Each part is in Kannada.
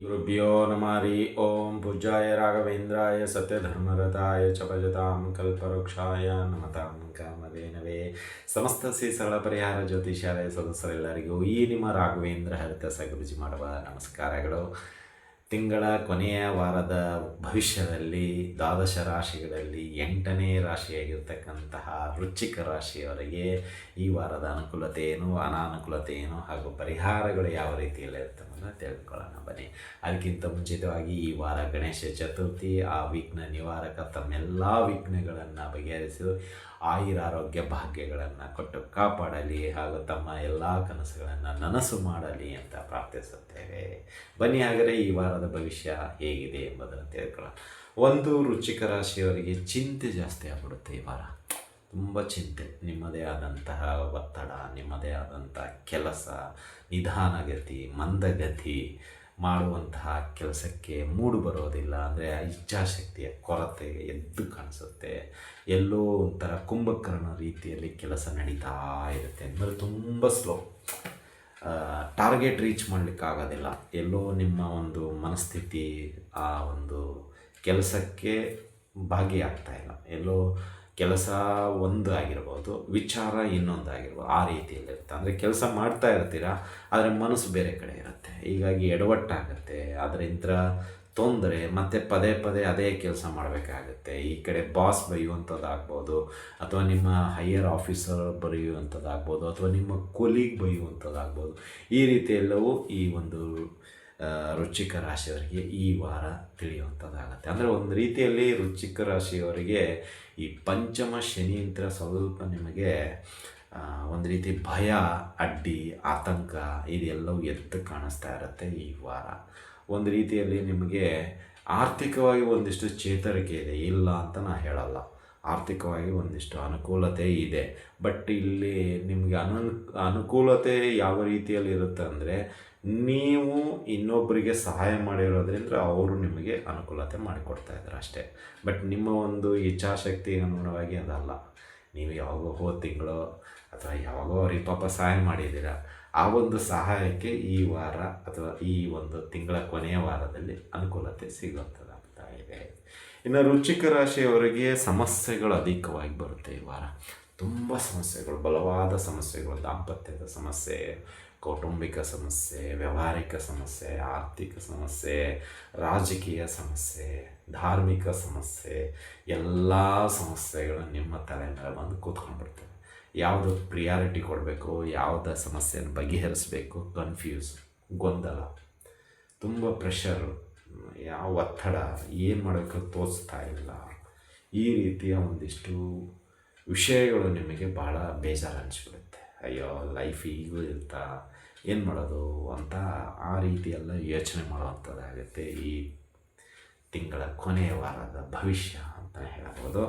ಗುರುಭ್ಯೋ ನಮಾರಿ ಓಂ ಭುಜಾಯ ರಾಘವೇಂದ್ರಾಯ ಸತ್ಯಧರ್ಮರತಾಯ ಚ ಭಜತಾಂ ಕಲ್ಪವೃಕ್ಷಾಯ ನಮತಾಂ ಕಾಮಧೇನವೇ ಸಮಸ್ತ ಶ್ರೀ ಸರಳ ಪರಿಹಾರ ಜ್ಯೋತಿಷಾಲಯ ಸದಸ್ಯರೆಲ್ಲರಿಗೂ ಈ ನಿಮ್ಮ ರಾಘವೇಂದ್ರ ಹರಿತ ಸಗುರುಜಿ ಮಾಡುವ ನಮಸ್ಕಾರಗಳು. ತಿಂಗಳ ಕೊನೆಯ ವಾರದ ಭವಿಷ್ಯದಲ್ಲಿ, ದ್ವಾದಶ ರಾಶಿಗಳಲ್ಲಿ ಎಂಟನೇ ರಾಶಿಯಾಗಿರ್ತಕ್ಕಂತಹ ರುಚಿಕ ರಾಶಿಯವರಿಗೆ ಈ ವಾರದ ಅನುಕೂಲತೆ ಏನು ಹಾಗೂ ಪರಿಹಾರಗಳು ಯಾವ ರೀತಿಯಲ್ಲಿ ಇರ್ತವೆ? ತಿಳ್ಕೊಳ್ಳೋಣ ಬನ್ನಿ. ಅದಕ್ಕಿಂತ ಮುಂಚಿತವಾಗಿ ಈ ವಾರ ಗಣೇಶ ಚತುರ್ಥಿ, ಆ ವಿಘ್ನ ನಿವಾರಕ ತಮ್ಮೆಲ್ಲ ವಿಘ್ನಗಳನ್ನು ಬಗೆಹರಿಸಿ ಆಯುರಾರೋಗ್ಯ ಭಾಗ್ಯಗಳನ್ನು ಕೊಟ್ಟು ಕಾಪಾಡಲಿ ಹಾಗೂ ತಮ್ಮ ಎಲ್ಲ ಕನಸುಗಳನ್ನು ನನಸು ಮಾಡಲಿ ಅಂತ ಪ್ರಾರ್ಥಿಸುತ್ತೇವೆ. ಬನ್ನಿ ಹಾಗಾದರೆ ಈ ವಾರದ ಭವಿಷ್ಯ ಹೇಗಿದೆ ಎಂಬುದನ್ನು ತಿಳ್ಕೊಳ್ಳೋಣ. ಒಂದು ರುಚಿಕ ರಾಶಿಯವರಿಗೆ ಚಿಂತೆ ಜಾಸ್ತಿ ಆಗ್ಬಿಡುತ್ತೆ ಈ ವಾರ. ತುಂಬ ಚಿಂತೆ, ನಿಮ್ಮದೇ ಆದಂತಹ ಒತ್ತಡ, ನಿಮ್ಮದೇ ಆದಂತಹ ಕೆಲಸ, ನಿಧಾನಗತಿ, ಮಂದಗತಿ ಮಾಡುವಂತಹ ಕೆಲಸಕ್ಕೆ ಮೂಡು ಬರೋದಿಲ್ಲ. ಅಂದರೆ ಇಚ್ಛಾಶಕ್ತಿಯ ಕೊರತೆ ಎದ್ದು ಕಾಣಿಸುತ್ತೆ. ಎಲ್ಲೋ ಒಂಥರ ಕುಂಭಕರ್ಣ ರೀತಿಯಲ್ಲಿ ಕೆಲಸ ನಡೀತಾ ಇರುತ್ತೆ. ಅಂದರೆ ತುಂಬ ಸ್ಲೋ ಟಾರ್ಗೆಟ್ ರೀಚ್ ಮಾಡಲಿಕ್ಕಾಗೋದಿಲ್ಲ. ಎಲ್ಲೋ ನಿಮ್ಮ ಒಂದು ಮನಸ್ಥಿತಿ ಆ ಒಂದು ಕೆಲಸಕ್ಕೆ ಭಾಗಿಯಾಗ್ತಾ ಇಲ್ಲ. ಎಲ್ಲೋ ಕೆಲಸ ಒಂದು ಆಗಿರ್ಬೋದು, ವಿಚಾರ ಇನ್ನೊಂದು ಆಗಿರ್ಬೋದು, ಆ ರೀತಿಯಲ್ಲಿರುತ್ತೆ. ಅಂದರೆ ಕೆಲಸ ಮಾಡ್ತಾ ಇರ್ತೀರ, ಆದರೆ ಮನಸ್ಸು ಬೇರೆ ಕಡೆ ಇರುತ್ತೆ. ಹೀಗಾಗಿ ಎಡವಟ್ಟಾಗುತ್ತೆ ಅದರಿಂದ ತೊಂದರೆ ಮತ್ತು ಪದೇ ಪದೇ ಅದೇ ಕೆಲಸ ಮಾಡಬೇಕಾಗುತ್ತೆ. ಈ ಕಡೆ ಬಾಸ್ ಬೈಯುವಂಥದ್ದಾಗ್ಬೋದು, ಅಥವಾ ನಿಮ್ಮ ಹೈಯರ್ ಆಫೀಸರ್ ಬರೆಯುವಂಥದ್ದಾಗ್ಬೋದು, ಅಥವಾ ನಿಮ್ಮ ಕೊಲೀಗ್ ಬೈಯುವಂಥದ್ದಾಗ್ಬೋದು, ಈ ರೀತಿಯೆಲ್ಲವೂ ಈ ಒಂದು ವೃಶ್ಚಿಕ ರಾಶಿಯವರಿಗೆ ಈ ವಾರ ತಿಳಿಯುವಂಥದ್ದಾಗತ್ತೆ. ಅಂದರೆ ಒಂದು ರೀತಿಯಲ್ಲಿ ರುಚಿಕ ರಾಶಿಯವರಿಗೆ ಈ ಪಂಚಮ ಶನಿಯಂತ್ರ ಸ್ವಲ್ಪ ನಿಮಗೆ ಒಂದು ರೀತಿ ಭಯ, ಅಡ್ಡಿ, ಆತಂಕ ಇದೆಲ್ಲವೂ ಎದ್ದು ಕಾಣಿಸ್ತಾ ಇರುತ್ತೆ ಈ ವಾರ. ಒಂದು ರೀತಿಯಲ್ಲಿ ನಿಮಗೆ ಆರ್ಥಿಕವಾಗಿ ಒಂದಿಷ್ಟು ಚೇತರಿಕೆ ಇದೆ. ಇಲ್ಲ ಅಂತ ನಾನು ಹೇಳಲ್ಲ. ಆರ್ಥಿಕವಾಗಿ ಒಂದಿಷ್ಟು ಅನುಕೂಲತೆ ಇದೆ. ಬಟ್ ಇಲ್ಲಿ ನಿಮಗೆ ಅನು ಅನುಕೂಲತೆ ಯಾವ ರೀತಿಯಲ್ಲಿ ಇರುತ್ತೆ ಅಂದರೆ, ನೀವು ಇನ್ನೊಬ್ಬರಿಗೆ ಸಹಾಯ ಮಾಡಿರೋದ್ರಿಂದ ಅವರು ನಿಮಗೆ ಅನುಕೂಲತೆ ಮಾಡಿಕೊಡ್ತಾ ಇದ್ದಾರೆ ಅಷ್ಟೇ. ಬಟ್ ನಿಮ್ಮ ಒಂದು ಇಚ್ಛಾಶಕ್ತಿ ಅನುಗುಣವಾಗಿ ಅದಲ್ಲ. ನೀವು ಯಾವಾಗೋ ಹೋದ ತಿಂಗಳು ಅಥವಾ ಯಾವಾಗೋ ಅವ್ರಿಗೆ ಪಾಪ ಸಹಾಯ ಮಾಡಿದ್ದೀರ, ಆ ಒಂದು ಸಹಾಯಕ್ಕೆ ಈ ವಾರ ಅಥವಾ ಈ ಒಂದು ತಿಂಗಳ ಕೊನೆಯ ವಾರದಲ್ಲಿ ಅನುಕೂಲತೆ ಸಿಗುವಂಥದ್ದಾಗ್ತಾ ಇದೆ. ಇನ್ನು ರುಚಿಕ ರಾಶಿಯವರಿಗೆ ಸಮಸ್ಯೆಗಳು ಅಧಿಕವಾಗಿ ಬರುತ್ತೆ ಈ ವಾರ. ತುಂಬ ಸಮಸ್ಯೆಗಳು, ಬಲವಾದ ಸಮಸ್ಯೆಗಳು, ದಾಂಪತ್ಯದ ಸಮಸ್ಯೆ, ಕೌಟುಂಬಿಕ ಸಮಸ್ಯೆ, ವ್ಯವಹಾರಿಕ ಸಮಸ್ಯೆ, ಆರ್ಥಿಕ ಸಮಸ್ಯೆ, ರಾಜಕೀಯ ಸಮಸ್ಯೆ, ಧಾರ್ಮಿಕ ಸಮಸ್ಯೆ, ಎಲ್ಲ ಸಮಸ್ಯೆಗಳು ನಿಮ್ಮ ತಲೆ ಮೇಲೆ ಬಂದು ಕೂತ್ಕೊಂಡ್ಬಿಡ್ತವೆ. ಯಾವುದು ಪ್ರಿಯಾರಿಟಿ ಕೊಡಬೇಕು, ಯಾವುದ ಸಮಸ್ಯೆಯನ್ನು ಬಗೆಹರಿಸಬೇಕು ಕನ್ಫ್ಯೂಸ್ ಗೊಂದಲ. ತುಂಬ ಪ್ರೆಷರು ಯಾವ ಒತ್ತಡ, ಏನು ಮಾಡೋಕ್ಕೆ ತೋರಿಸ್ತಾ ಇಲ್ಲ. ಈ ರೀತಿಯ ಒಂದಿಷ್ಟು ವಿಷಯಗಳು ನಿಮಗೆ ಭಾಳ ಬೇಜಾರು ಅನಿಸ್ಬಿಡುತ್ತೆ ಅಯ್ಯೋ ಲೈಫ್ ಈಗೂ ಇರ್ತಾ, ಏನು ಮಾಡೋದು ಅಂತ ಆ ರೀತಿಯೆಲ್ಲ ಯೋಚನೆ ಮಾಡುವಂಥದ್ದಾಗುತ್ತೆ ಈ ತಿಂಗಳ ಕೊನೆಯ ವಾರದ ಭವಿಷ್ಯ ಅಂತ ಹೇಳ್ಬೋದು.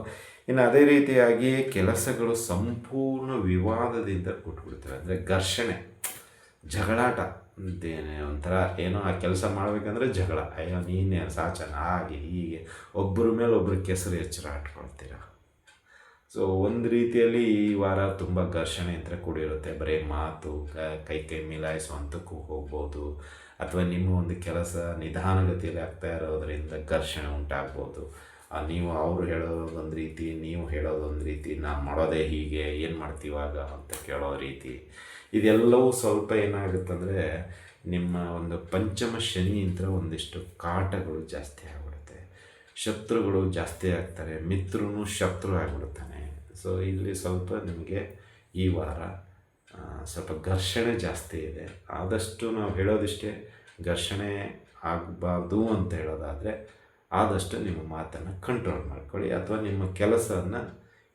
ಇನ್ನು ಅದೇ ರೀತಿಯಾಗಿ ಕೆಲಸಗಳು ಸಂಪೂರ್ಣ ವಿವಾದದಿಂದ ಕೊಟ್ಬಿಡ್ತವೆ. ಅಂದರೆ ಘರ್ಷಣೆ. ಜಗಳಾಟ ಅಂತೇನೆ ಒಂಥರ ಏನೋ ಆ ಕೆಲಸ ಮಾಡಬೇಕಂದ್ರೆ ಜಗಳ. ಅಯ್ಯೋ, ನೀನೇ ಸಾಚನ ಹಾಗೆ ಹೀಗೆ ಒಬ್ಬರ ಮೇಲೆ ಒಬ್ಬರು ಕೆಸರು ಎಚ್ಚರ ಆಟ್ಕೊಳ್ತೀರ ಸೊ ಒಂದು ರೀತಿಯಲ್ಲಿ ಈ ವಾರ ತುಂಬ ಘರ್ಷಣೆ ಅಂತ ಕೂಡಿರುತ್ತೆ. ಬರೀ ಮಾತು, ಕ- ಕೈ ಕೈ ಮಿಲಾಯಿಸುವಂಥಕ್ಕೂ ಹೋಗ್ಬೋದು. ಅಥವಾ ನಿಮ್ಮ ಒಂದು ಕೆಲಸ ನಿಧಾನಗತಿಯಲ್ಲಿ ಆಗ್ತಾ ಇರೋದರಿಂದ ಘರ್ಷಣೆ ಉಂಟಾಗ್ಬೋದು. ನೀವು ಅವರು ಹೇಳೋದೊಂದು ರೀತಿ, ನೀವು ಹೇಳೋದೊಂದು ರೀತಿ ನಾನು ಮಾಡೋದೇ ಹೀಗೆ, ಏನು ಮಾಡ್ತೀವಾಗ ಅಂತ ಕೇಳೋ ರೀತಿ. ಇದೆಲ್ಲವೂ ಸ್ವಲ್ಪ ಏನಾಗುತ್ತಂದರೆ, ನಿಮ್ಮ ಒಂದು ಪಂಚಮ ಶನಿಯಿಂದ ಒಂದಿಷ್ಟು ಕಾಟಗಳು ಜಾಸ್ತಿ ಆಗಿಬಿಡುತ್ತೆ. ಶತ್ರುಗಳು ಜಾಸ್ತಿ ಆಗ್ತಾರೆ, ಮಿತ್ರನು ಶತ್ರು ಆಗಿಬಿಡ್ತಾನೆ. ಸೊ ಇಲ್ಲಿ ಸ್ವಲ್ಪ ನಿಮಗೆ ಈ ವಾರ ಸ್ವಲ್ಪ ಘರ್ಷಣೆ ಜಾಸ್ತಿ ಇದೆ. ಆದಷ್ಟು ನಾವು ಹೇಳೋದಿಷ್ಟೇ, ಘರ್ಷಣೆ ಆಗಬಾರ್ದು ಅಂತ ಹೇಳೋದಾದರೆ ಆದಷ್ಟು ನಿಮ್ಮ ಮಾತನ್ನು ಕಂಟ್ರೋಲ್ ಮಾಡ್ಕೊಳ್ಳಿ ಅಥವಾ ನಿಮ್ಮ ಕೆಲಸವನ್ನು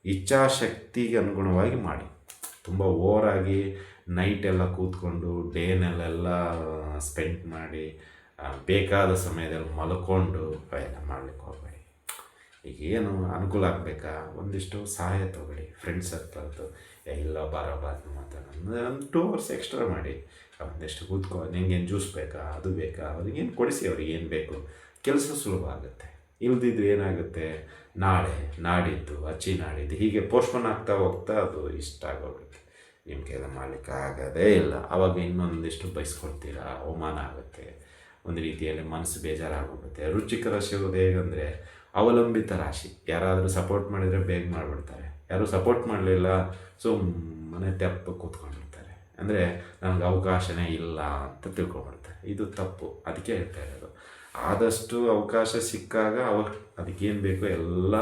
ಇಚ್ಛಾಶಕ್ತಿಗೆ ಅನುಗುಣವಾಗಿ ಮಾಡಿ. ತುಂಬ ಓವರಾಗಿ ನೈಟ್ ಎಲ್ಲ ಕೂತ್ಕೊಂಡು ಡೇನಲ್ಲೆಲ್ಲ ಸ್ಪೆಂಡ್ ಮಾಡಿ ಬೇಕಾದ ಸಮಯದಲ್ಲಿ ಮಲ್ಕೊಂಡು ಪ್ರಯತ್ನ ಮಾಡಲಿಕ್ಕೆ ಹೋಗಬೇಡಿ. ಈಗ ಏನು ಅನುಕೂಲ ಆಗಬೇಕಾ? ಒಂದಿಷ್ಟು ಸಹಾಯ ತಗೊಳ್ಳಿ. ಫ್ರೆಂಡ್ಸ್ ಸರ್ಕಲ್ದು ಎಲ್ಲ ಬಾರ ಬಾರ ಮಾತಾಡೋಣ ಒಂದು ಟೂ ಅವರ್ಸ್ ಎಕ್ಸ್ಟ್ರಾ ಮಾಡಿ. ಒಂದಿಷ್ಟು ಕೂತ್ಕೊ, ನಿಂಗೇನು ಜ್ಯೂಸ್ ಬೇಕಾ? ಅದು ಬೇಕಾ? ಅವ್ರಿಗೇನು ಕೊಡಿಸಿ ಅವ್ರಿಗೆ ಏನು ಬೇಕು? ಕೆಲಸ ಸುಲಭ ಆಗುತ್ತೆ. ಇಲ್ದಿದ್ರೆ ಏನಾಗುತ್ತೆ? ನಾಳೆ, ನಾಡಿದ್ದು, ಅಚ್ಚಿ ನಾಡಿದ್ದು ಹೀಗೆ ಪೋಸ್ಟ್ಪೋನ್ ಆಗ್ತಾ ಹೋಗ್ತಾ ಅದು ಇಷ್ಟ ಆಗೋಗುತ್ತೆ. ನಿಮ್ಮ ಕೈಲಿ ಮಾಡಲಿಕ್ಕೆ ಆಗೋದೇ ಇಲ್ಲ. ಆವಾಗ ಇನ್ನೊಂದಿಷ್ಟು ಬಯಸ್ಕೊಳ್ತೀರಾ ಅವಮಾನ ಆಗುತ್ತೆ. ಒಂದು ರೀತಿಯಲ್ಲಿ ಮನಸ್ಸು ಬೇಜಾರಾಗೋಗುತ್ತೆ ರುಚಿಕ ರಾಶಿ ಅವ್ರದ್ದು ಹೇಗಂದರೆ ಅವಲಂಬಿತ ರಾಶಿ. ಯಾರಾದರೂ ಸಪೋರ್ಟ್ ಮಾಡಿದರೆ ಬೇಗ ಮಾಡಿಬಿಡ್ತಾರೆ. ಯಾರು ಸಪೋರ್ಟ್ ಮಾಡಲಿಲ್ಲ, ಸುಮ್ಮನೆ ತೆಪ್ಪ ಕೂತ್ಕೊಂಡಿರ್ತಾರೆ ಅಂದರೆ ನನಗೆ ಅವಕಾಶನೇ ಇಲ್ಲ ಅಂತ ತಿಳ್ಕೊಂಡ್ಬಿಡ್ತಾರೆ. ಇದು ತಪ್ಪು. ಅದಕ್ಕೆ ಹೇಳ್ತಾ ಇರೋದು. ಆದಷ್ಟು ಅವಕಾಶ ಸಿಕ್ಕಾಗ ಅವ ಅದಕ್ಕೇನು ಬೇಕೋ ಎಲ್ಲ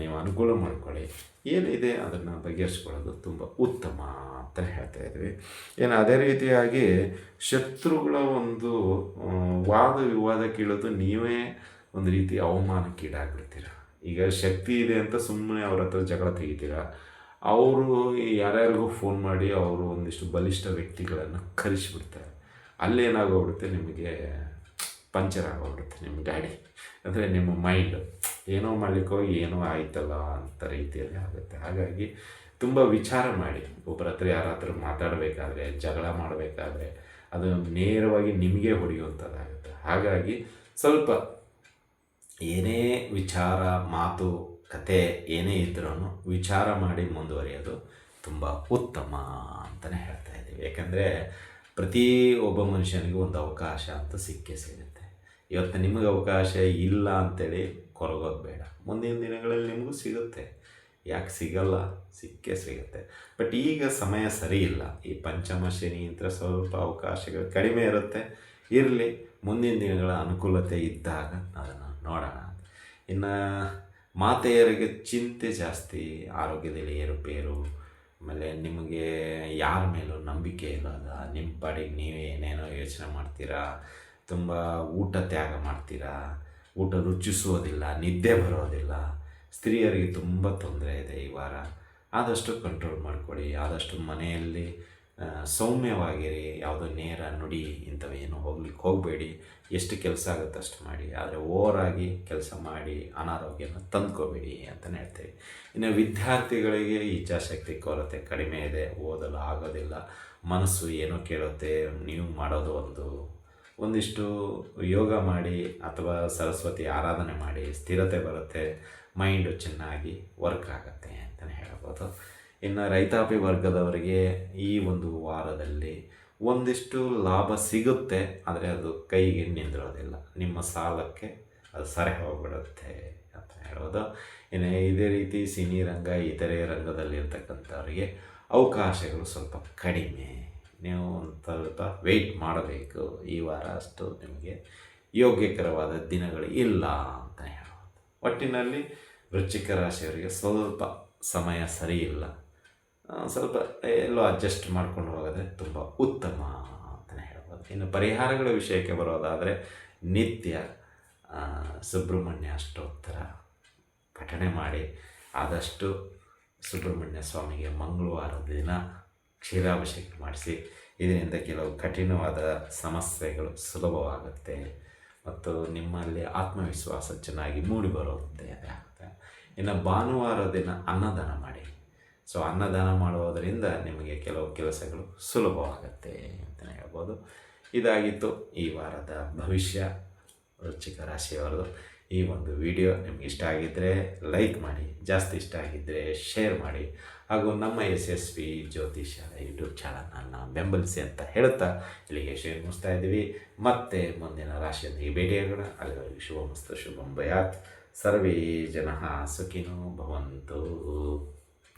ನೀವು ಅನುಕೂಲ ಮಾಡ್ಕೊಳ್ಳಿ. ಏನಿದೆ ಅದನ್ನು ಬಗೆಹರಿಸ್ಕೊಳ್ಳೋದು ತುಂಬ ಉತ್ತಮ ಅಂತ ಹೇಳ್ತಾ ಇದ್ವಿ. ಏನು ಅದೇ ರೀತಿಯಾಗಿ ಶತ್ರುಗಳ ಒಂದು ವಾದ ವಿವಾದ ಕೇಳೋದು ನೀವೇ ಒಂದು ರೀತಿ ಅವಮಾನಕ್ಕೀಡಾಗ್ಬಿಡ್ತೀರ ಈಗ ಶಕ್ತಿ ಇದೆ ಅಂತ ಸುಮ್ಮನೆ ಅವ್ರ ಹತ್ರ ಜಗಳ ತೆಗಿತೀರ? ಅವರು ಯಾರ್ಯಾರಿಗೂ ಫೋನ್ ಮಾಡಿ ಅವರು ಒಂದಿಷ್ಟು ಬಲಿಷ್ಠ ವ್ಯಕ್ತಿಗಳನ್ನು ಕರೆಸಿಬಿಡ್ತಾರೆ. ಅಲ್ಲೇನಾಗೋಗ್ಬಿಡುತ್ತೆ ನಿಮಗೆ ಪಂಚರ್ ಆಗೋಗ್ಬಿಡುತ್ತೆ ನಿಮ್ಮ ಗಾಡಿ. ಅಂದರೆ ನಿಮ್ಮ ಮೈಂಡ್ ಏನೋ ಮಾಡಲಿಕ್ಕೆ ಏನೋ ಆಯ್ತಲ್ಲ ಅಂತ ರೀತಿಯಲ್ಲಿ ಆಗುತ್ತೆ. ಹಾಗಾಗಿ ತುಂಬ ವಿಚಾರ ಮಾಡಿ. ಒಬ್ಬರ ಹತ್ರ ಯಾರ ಮಾತಾಡಬೇಕಾದ್ರೆ, ಜಗಳ ಮಾಡಬೇಕಾದ್ರೆ, ಅದು ನೇರವಾಗಿ ನಿಮಗೆ ಹೊಡೆಯುವಂಥದ್ದಾಗುತ್ತೆ ಹಾಗಾಗಿ ಸ್ವಲ್ಪ ಏನೇ ವಿಚಾರ, ಮಾತು, ಕತೆ ಏನೇ ಇದ್ರೂ ವಿಚಾರ ಮಾಡಿ ಮುಂದುವರಿಯೋದು ತುಂಬ ಉತ್ತಮ ಅಂತಲೇ ಹೇಳ್ತಾ ಇದ್ದೀವಿ. ಯಾಕಂದರೆ ಪ್ರತಿ ಒಬ್ಬ ಮನುಷ್ಯನಿಗೂ ಒಂದು ಅವಕಾಶ ಅಂತ ಸಿಕ್ಕೇ ಸಿಗುತ್ತೆ. ಇವತ್ತು ನಿಮಗೆ ಅವಕಾಶ ಇಲ್ಲ ಅಂತೇಳಿ ಕೊರಗೋದು ಬೇಡ. ಮುಂದಿನ ದಿನಗಳಲ್ಲಿ ನಿಮಗೂ ಸಿಗುತ್ತೆ. ಯಾಕೆ ಸಿಗಲ್ಲ? ಸಿಕ್ಕೇ ಸಿಗುತ್ತೆ. ಬಟ್ ಈಗ ಸಮಯ ಸರಿ ಇಲ್ಲ. ಈ ಪಂಚಮ, ಶನಿ ಸ್ವಲ್ಪ ಅವಕಾಶಗಳು ಕಡಿಮೆ ಇರುತ್ತೆ. ಇರಲಿ, ಮುಂದಿನ ದಿನಗಳ ಅನುಕೂಲತೆ ಇದ್ದಾಗ ಅದನ್ನು ನೋಡೋಣ. ಇನ್ನು ಮಾತೆಯರಿಗೆ ಚಿಂತೆ ಜಾಸ್ತಿ, ಆರೋಗ್ಯದಲ್ಲಿ ಏರುಪೇರು ಆಮೇಲೆ ನಿಮಗೆ ಯಾರ ಮೇಲೂ ನಂಬಿಕೆ ಇಲ್ಲದ ನಿಮ್ಮ ಪಾಡಿಗೆ ನೀವೇ ಏನೇನೋ ಯೋಚನೆ ಮಾಡ್ತೀರಾ ತುಂಬ ಊಟ ತ್ಯಾಗ ಮಾಡ್ತೀರಾ? ಊಟ ರುಚಿಸುವುದಿಲ್ಲ, ನಿದ್ದೆ ಬರೋದಿಲ್ಲ. ಸ್ತ್ರೀಯರಿಗೆ ತುಂಬ ತೊಂದರೆ ಇದೆ ಈ ವಾರ. ಆದಷ್ಟು ಕಂಟ್ರೋಲ್ ಮಾಡ್ಕೊಳ್ಳಿ. ಆದಷ್ಟು ಮನೆಯಲ್ಲಿ ಸೌಮ್ಯವಾಗಿರಿ. ಯಾವುದೋ ನೇರ ನುಡಿ ಇಂಥವೇನು ಹೋಗ್ಲಿಕ್ಕೆ ಹೋಗಬೇಡಿ. ಎಷ್ಟು ಕೆಲಸ ಆಗುತ್ತೆ ಅಷ್ಟು ಮಾಡಿ. ಆದರೆ ಓವರಾಗಿ ಕೆಲಸ ಮಾಡಿ ಅನಾರೋಗ್ಯನ ತಂದ್ಕೋಬೇಡಿ ಅಂತಲೇ ಹೇಳ್ತೇವೆ. ಇನ್ನು ವಿದ್ಯಾರ್ಥಿಗಳಿಗೆ ಇಚ್ಛಾಶಕ್ತಿ ಕೊರತೆ ಕಡಿಮೆ ಇದೆ. ಓದಲು ಆಗೋದಿಲ್ಲ. ಮನಸ್ಸು ಏನೋ ಕೇಳುತ್ತೆ. ನೀವು ಮಾಡೋದು ಒಂದು ಒಂದಿಷ್ಟು ಯೋಗ ಮಾಡಿ ಅಥವಾ ಸರಸ್ವತಿ ಆರಾಧನೆ ಮಾಡಿ ಸ್ಥಿರತೆ ಬರುತ್ತೆ ಮೈಂಡು ಚೆನ್ನಾಗಿ ವರ್ಕ್ ಆಗುತ್ತೆ ಅಂತಲೇ ಹೇಳ್ಬೋದು. ಇನ್ನು ರೈತಾಪಿ ವರ್ಗದವರಿಗೆ ಈ ಒಂದು ವಾರದಲ್ಲಿ ಒಂದಿಷ್ಟು ಲಾಭ ಸಿಗುತ್ತೆ, ಆದರೆ ಅದು ಕೈಗೆ ನಿಂದಿರೋದಿಲ್ಲ. ನಿಮ್ಮ ಸಾಲಕ್ಕೆ ಅದು ಸರಿ ಹೋಗ್ಬಿಡುತ್ತೆ ಅಂತ ಹೇಳ್ಬೋದು. ಇನ್ನು ಇದೇ ರೀತಿ ಸಿನಿ ರಂಗ, ಇತರೆ ರಂಗದಲ್ಲಿರ್ತಕ್ಕಂಥವ್ರಿಗೆ ಅವಕಾಶಗಳು ಸ್ವಲ್ಪ ಕಡಿಮೆ ನೀವು ಸ್ವಲ್ಪ ವೆಯ್ಟ್ ಮಾಡಬೇಕು. ಈ ವಾರ ಅಷ್ಟು ನಿಮಗೆ ಯೋಗ್ಯಕರವಾದ ದಿನಗಳು ಇಲ್ಲ ಅಂತ ಹೇಳ್ಬೋದು ಒಟ್ಟಿನಲ್ಲಿ ವೃಶ್ಚಿಕ ರಾಶಿಯವರಿಗೆ ಸ್ವಲ್ಪ ಸಮಯ ಸರಿ ಇಲ್ಲ. ಸ್ವಲ್ಪ ಎಲ್ಲೋ ಅಡ್ಜಸ್ಟ್ ಮಾಡ್ಕೊಂಡು ಹೋಗೋದ್ರೆ ತುಂಬ ಉತ್ತಮ ಅಂತಲೇ ಹೇಳ್ಬೋದು. ಇನ್ನು ಪರಿಹಾರಗಳ ವಿಷಯಕ್ಕೆ ಬರೋದಾದರೆ ನಿತ್ಯ ಸುಬ್ರಹ್ಮಣ್ಯ ಅಷ್ಟೋತ್ತರ ಪಠಣೆ ಮಾಡಿ. ಆದಷ್ಟು ಸುಬ್ರಹ್ಮಣ್ಯ ಸ್ವಾಮಿಗೆ ಮಂಗಳವಾರದ ದಿನ ಕ್ಷೀರಾಭಿಷೇಕ ಮಾಡಿಸಿ. ಇದರಿಂದ ಕೆಲವು ಕಠಿಣವಾದ ಸಮಸ್ಯೆಗಳು ಸುಲಭವಾಗುತ್ತೆ. ಮತ್ತು ನಿಮ್ಮಲ್ಲಿ ಆತ್ಮವಿಶ್ವಾಸ ಚೆನ್ನಾಗಿ ಮೂಡಿ ಬರುತ್ತೆ. ಆಗುತ್ತೆ ಇನ್ನು ಭಾನುವಾರ ದಿನ ಅನ್ನದಾನ ಮಾಡಿ. ಸೊ, ಅನ್ನದಾನ ಮಾಡುವುದರಿಂದ ನಿಮಗೆ ಕೆಲವು ಕೆಲಸಗಳು ಸುಲಭವಾಗುತ್ತೆ ಅಂತಲೇ ಹೇಳ್ಬೋದು. ಇದಾಗಿತ್ತು ಈ ವಾರದ ಭವಿಷ್ಯ. ರುಚಿಕ ರಾಶಿಯವರದು. ಈ ಒಂದು ವಿಡಿಯೋ ನಿಮ್ಗೆ ಇಷ್ಟ ಆಗಿದ್ದರೆ ಲೈಕ್ ಮಾಡಿ, ಜಾಸ್ತಿ ಇಷ್ಟ ಆಗಿದ್ದರೆ ಶೇರ್ ಮಾಡಿ, ಹಾಗೂ ನಮ್ಮ ಎಸ್ ಎಸ್ ಪಿ ಜ್ಯೋತಿಷ ಯೂಟ್ಯೂಬ್ ಚಾನಲನ್ನು ಬೆಂಬಲಿಸಿ ಅಂತ ಹೇಳ್ತಾ ಇಲ್ಲಿಗೆ ಶೇರ್ ಮುಗಿಸ್ತಾ ಇದ್ದೀವಿ. ಮತ್ತೆ ಮುಂದಿನ ಭೇಟಿ ಭೇಟಿಯಾಗೋಣ. ಅಲ್ಲಿವರೆಗೆ ಶುಭ ಮಸ್ತು ಶುಭಂ ಭಯಾತ್. ಸರ್ವೇ ಜನ ಸುಖಿನೋ ಭವಂತು.